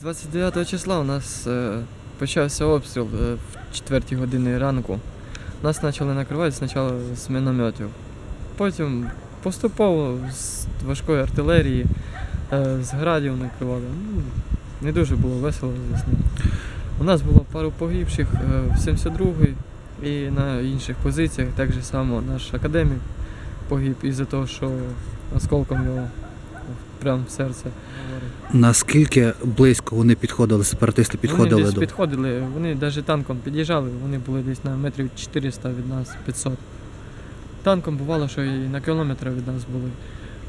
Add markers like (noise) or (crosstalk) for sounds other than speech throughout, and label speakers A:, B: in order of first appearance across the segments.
A: 29 числа у нас е, почався обстріл е, в 4 годині ранку. Нас почали накривати спочатку з мінометів. Потім поступово з важкої артилерії, е, з градів накривали. Ну, не дуже було весело, звісно. У нас було пару погибших в 72-й і на інших позиціях. Так же само наш академік погиб із-за того, що осколком його прямо в серце.
B: Наскільки близько вони підходили, сепаратисти підходили
A: вони десь
B: до
A: підходили, вони навіть танком під'їжджали, вони були десь на метрів 400 від нас, 500. Танком бувало, що і на кілометр від нас були.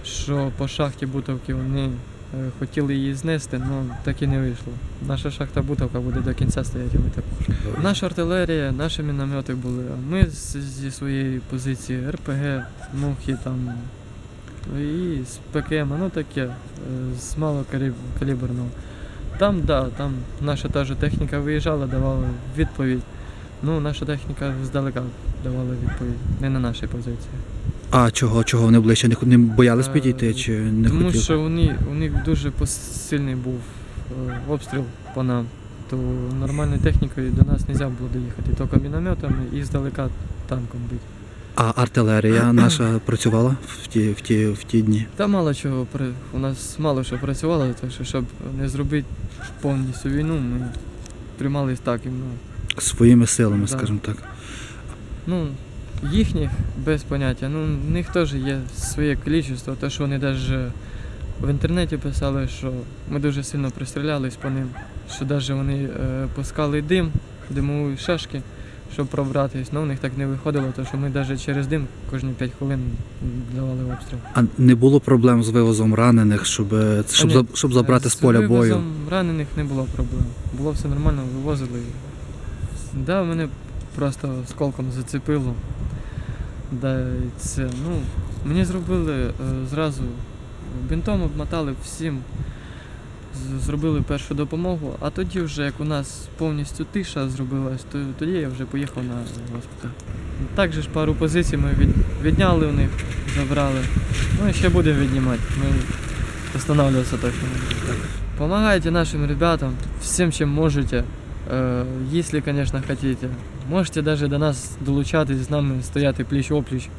A: Що по шахті Бутовки вони е, хотіли її знести, але так і не вийшло. Наша шахта Бутовка буде до кінця стояти, ми також. Наша артилерія, наші міномети були. а Ми з- зі своєї позиції РПГ, мухи там і з ПКМ, ну таке, е, з малокаліберного. Там, да, там наша та ж техніка виїжджала, давала відповідь. Ну, наша техніка здалека давала відповідь, не на нашій позиції.
B: а чого, чого вони ближче не, боялись
A: Е,
B: підійти чи не
A: Тому
B: хотіли?
A: що вони, у них дуже сильний був е, обстріл по нам, то нормальною технікою до нас не можна було доїхати, тільки мінометами і здалека танком бити.
B: А артилерія (clears throat) наша працювала в ті, в ті, в ті дні.
A: Та мало чого у нас мало що працювало, так що щоб не зробити повністю війну, ми тримались так іменно.
B: Своїми силами,
A: Да.
B: скажімо так.
A: Ну, їхніх без поняття. Ну, в них теж є своє кількість, те, що вони навіть в інтернеті писали, що ми дуже сильно пристрілялись по ним, що навіть вони е, пускали дим, димові шашки, щоб пробратись. Ну, у них так не виходило, тому що ми навіть через дим кожні 5 хвилин давали обстріл.
B: А не було проблем з вивозом ранених, щоб, е, щоб, за- щоб забрати з поля бою.
A: З вивозом ранених не було проблем. Було все нормально, вивозили. Да, мене просто сколком зацепило. Да, це, ну, мені зробили е, зразу бінтом обмотали всім, з- зробили першу допомогу, а тоді вже як у нас повністю тиша зробилась, то тоді я вже поїхав на госпіталь. Так же ж пару позицій ми від, відняли у них, забрали. Ну і ще будемо віднімати. Ми останавливаться точно. Помогайте нашим ребятам всем, чем можете. Э, Если, конечно, хотите. Можете даже до нас долучатись з нами стояти пліч опліч